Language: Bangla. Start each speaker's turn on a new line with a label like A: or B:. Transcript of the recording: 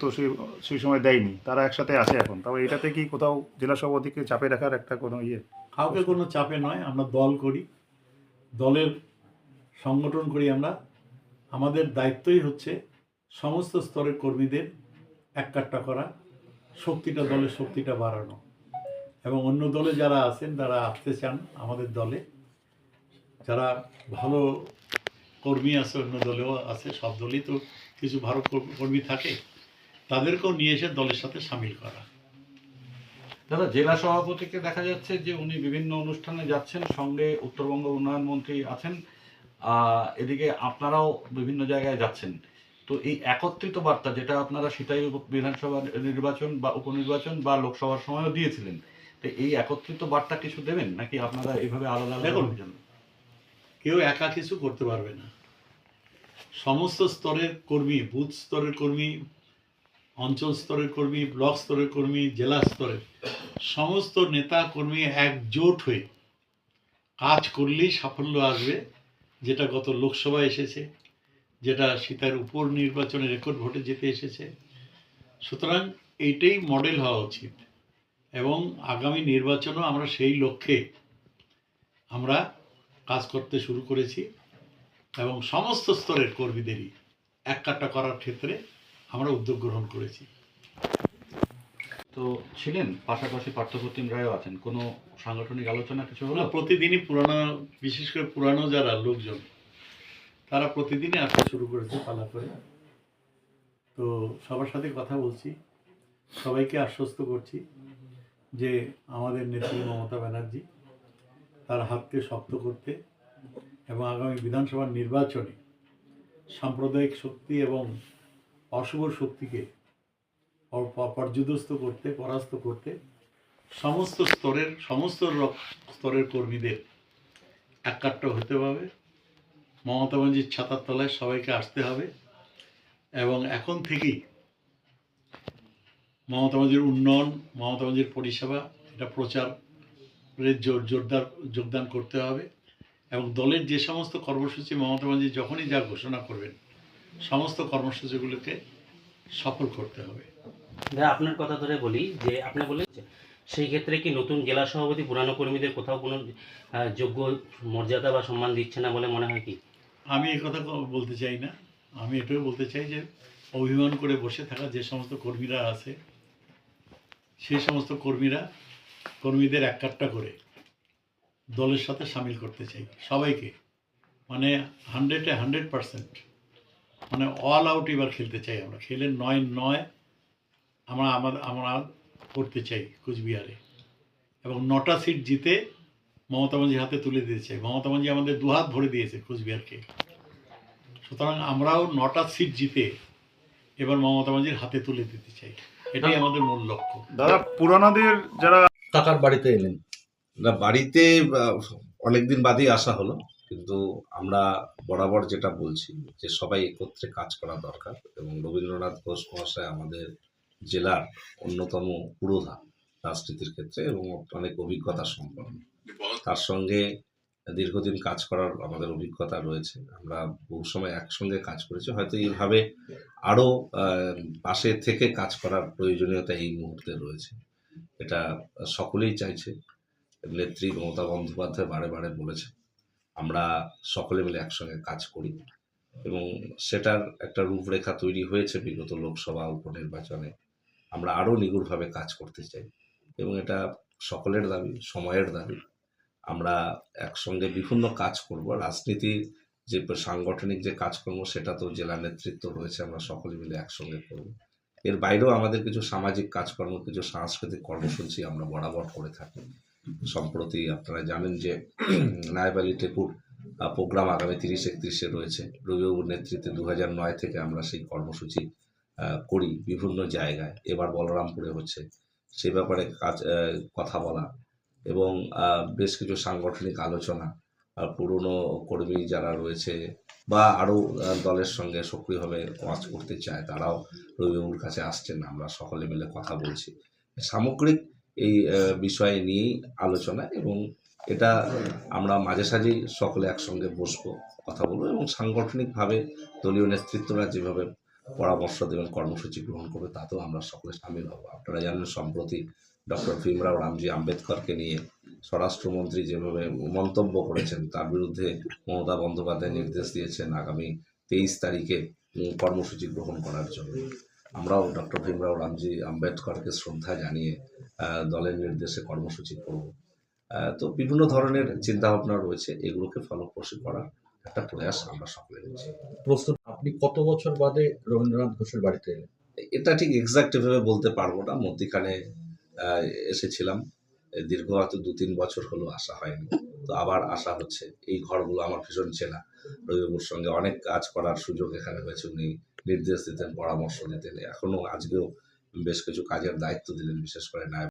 A: গুরুত্ব সেই সময় দেয়নি। তারা একসাথে আছে এখন। তবে এটাতে কি কোথাও জেলা সভাপতিকে চাপে রাখার একটা কোনো ইয়ে?
B: কাউকে কোনো চাপে নয়, আমরা দল করি। দলের সংগঠন করি আমরা। আমাদের দায়িত্বই হচ্ছে সমস্ত স্তরের কর্মীদের এককাট্টা করা, শক্তিটা দলের শক্তিটা বাড়ানো। এবং অন্য দলে যারা আছেন, তারা আসতে চান আমাদের দলে। যারা ভালো কর্মী আছে, অন্য দলেও আছে, সব দলেই তো কিছু ভালো কর- কর্মী থাকে। তাদেরকেও নিয়ে এসে দলের সাথে সামিল করা।
C: দাদা জেলা সভাপতিকে দেখা যাচ্ছে যে উনি বিভিন্ন অনুষ্ঠানে যাচ্ছেন সঙ্গে উত্তরবঙ্গ উন্নয়ন মন্ত্রী আছেন এদিকে আপনারাও বিভিন্ন জায়গায় যাচ্ছেন। তো এই একত্রিত বার্তা যেটা আপনারা সেটাই বিধানসভা নির্বাচন বা উপনির্বাচন বা লোকসভার সময়ও দিয়েছিলেন তো এই একত্রিত বার্তা কিছু দেবেন নাকি আপনারা এইভাবে আলাদা আলাদা।
B: কেউ একা কিছু করতে পারবে না। সমস্ত স্তরের কর্মী বুথ স্তরের কর্মী অঞ্চল স্তরের কর্মী, ব্লক স্তরের কর্মী, জেলা স্তরের সমস্ত নেতা কর্মী একজোট হয়ে কাজ করলেই সাফল্য আসবে, যেটা গত লোকসভায় এসেছে, যেটা সীতার উপর নির্বাচনে রেকর্ড ভোটে যেতে এসেছে। সুতরাং এইটাই মডেল হওয়া উচিত এবং আগামী নির্বাচনও আমরা সেই লক্ষ্যে আমরা কাজ করতে শুরু করেছি এবং সমস্ত স্তরের কর্মীদেরই এককাট্টা করার ক্ষেত্রে আমরা উদ্যোগ গ্রহণ করেছি।
C: তো ছিলেন পাশাপাশি পার্থপ্রতিম রায়ও আছেন। কোনো সাংগঠনিক আলোচনা কিছু হলো?
B: প্রতিদিনই পুরানো বিশেষ করে পুরানো যারা লোকজন তারা প্রতিদিনই আসতে শুরু করেছে পালা করে। তো সবার সাথে কথা বলছি সবাইকে আশ্বস্ত করছি যে আমাদের নেত্রী মমতা ব্যানার্জি তার হাতকে শক্ত করতে এবং আগামী বিধানসভার নির্বাচনে সাম্প্রদায়িক শক্তি এবং অশুভ শক্তিকে পর- পর- পর্যুদস্ত করতে, পরাস্ত করতে সমস্ত স্তরের সমস্ত স্তরের কর্মীদের একাট্টা হতে হবে। মমতা ব্যানার্জির ছাতার তলায় সবাইকে আসতে হবে এবং এখন থেকেই মমতা ব্যানার্জির উন্নয়ন, মমতা ব্যানার্জির পরিষেবা, এটা প্রচারের জোর, জোরদার, যোগদান করতে হবে এবং দলের যে সমস্ত কর্মসূচি মমতা ব্যানার্জি যখনই যা ঘোষণা করবেন, সমস্ত কর্মসূচিগুলোকে সফল করতে হবে।
D: আপনার কথা ধরে বলি যে আপনি বলেন সেই ক্ষেত্রে কি নতুন জেলা সভাপতি পুরানো কর্মীদের কোথাও কোনো যোগ্য মর্যাদা বা সম্মান দিচ্ছে না বলে মনে হয় কি?
B: আমি এ কথা বলতে চাই না। আমি এটাও বলতে চাই যে অভিমান করে বসে থাকা যে সমস্ত কর্মীরা আছে সেই সমস্ত কর্মীরা কর্মীদের এককাট্টা করে দলের সাথে সামিল করতে চাই সবাইকে। মানে হান্ড্রেডে হান্ড্রেড পারসেন্ট মানে অল আউট এবার খেলতে চাই আমরা। খেলে নয় নয় আমরা আমাদের আমরা করতে চাই কুচবিহারে। এবং নটা সিট জিতে মমতা ব্যানার্জির হাতে তুলে দিতে চাই। মমতা ব্যানার্জি আমাদের দুহাত ভরে দিয়েছে কুচবিহারকে। সুতরাং আমরাও নটা সিট জিতে এবার মমতা ব্যানার্জির হাতে তুলে দিতে চাই। এটাই আমাদের মূল লক্ষ্য।
A: দাদা পুরানাদের যারা
E: কাকার বাড়িতে এলেন। না বাড়িতে অনেকদিন বাদেই আসা হলো। কিন্তু আমরা বরাবর যেটা বলছি যে সবাই একত্রে কাজ করা দরকার এবং রবীন্দ্রনাথ ঘোষ মহাশয় আমাদের জেলার অন্যতম পুরোধা রাজনীতির ক্ষেত্রে এবং অনেক অভিজ্ঞতা সম্পন্ন। তার সঙ্গে দীর্ঘদিন কাজ করার আমাদের অভিজ্ঞতা রয়েছে। আমরা বহু সময় একসঙ্গে কাজ করেছি। হয়তো এইভাবে আরও পাশে থেকে কাজ করার প্রয়োজনীয়তা এই মুহূর্তে রয়েছে। এটা সকলেই চাইছে। নেত্রী মমতা বন্দ্যোপাধ্যায় বারে বারে বলেছে আমরা সকলে মিলে একসঙ্গে কাজ করি এবং সেটার একটা রূপরেখা তৈরি হয়েছে বিগত লোকসভা উপনির্বাচনে। আমরা আরও নিগুড়ভাবে কাজ করতে চাই এবং এটা সকলের দাবি, সময়ের দাবি। আমরা একসঙ্গে বিভিন্ন কাজ করব। রাজনীতির যে সাংগঠনিক যে কাজকর্ম, সেটা তো জেলা নেতৃত্ব রয়েছে, আমরা সকলে মিলে একসঙ্গে করব। এর বাইরেও আমাদের কিছু সামাজিক কাজকর্ম, কিছু সাংস্কৃতিক কর্মসূচি আমরা বরাবর করে থাকি। সম্প্রতি আপনারা জানেন যে নায়েব আলী টেপুর প্রোগ্রাম আগামী তিরিশ একত্রিশে রয়েছে। রবিবাবুর নেতৃত্বে দু নয় থেকে আমরা সেই কর্মসূচি করি বিভিন্ন জায়গায়। এবার বলরামপুরে হচ্ছে। সে ব্যাপারে কাজ কথা বলা এবং বেশ কিছু সাংগঠনিক আলোচনা পুরনো কর্মী যারা রয়েছে বা আরও দলের সঙ্গে সক্রিয়ভাবে কাজ করতে চায়, তারাও রবিবাবুর কাছে আসছেন। আমরা সকলে মিলে কথা বলছি। সামগ্রিক এই বিষয় নিয়েই আলোচনা এবং এটা আমরা মাঝে সাঝেই সকলে একসঙ্গে বসবো, কথা বলব এবং সাংগঠনিকভাবে দলীয় নেতৃত্বরা যেভাবে পরামর্শ দেবেন, কর্মসূচি গ্রহণ করবে, তাতেও আমরা সকলে সামিল হব। আপনারা জানেন, সম্প্রতি ডক্টর ভীমরাও রামজি আম্বেদকরকে নিয়ে স্বরাষ্ট্রমন্ত্রী যেভাবে মন্তব্য করেছেন, তার বিরুদ্ধে মমতা বন্দ্যোপাধ্যায় নির্দেশ দিয়েছেন আগামী তেইশ তারিখে কর্মসূচি গ্রহণ করার জন্য। আমরাও ডক্টর ভীমরাও রামজি আম্বেদকরকে শ্রদ্ধা জানিয়ে দলের নির্দেশে কর্মসূচি করব। তো বিভিন্ন ধরনের চিন্তাভাবনা রয়েছে এগুলোকে ফলপ্রসূ করার একটা প্রয়াস আমরা সকলে নিচ্ছি
C: প্রস্তুত আপনি কত বছর বাদে রবীন্দ্রনাথ ঘোষের বাড়িতে এলেন?
E: এটা ঠিক এক্সাক্ট ভাবে বলতে পারব না মধ্যিখানে এসেছিলাম। দীর্ঘ হয়তো দু তিন বছর হলো আসা হয়নি। তো আবার আসা হচ্ছে। এই ঘরগুলো আমার ভীষণ চেনা। রবিবাবুর সঙ্গে অনেক কাজ করার সুযোগ এখানে হয়েছে। উনি নির্দেশ দিতেন পরামর্শ দিতেন। এখনও আজকেও বেশ কিছু কাজের দায়িত্ব দিলেন বিশেষ করে নায়ব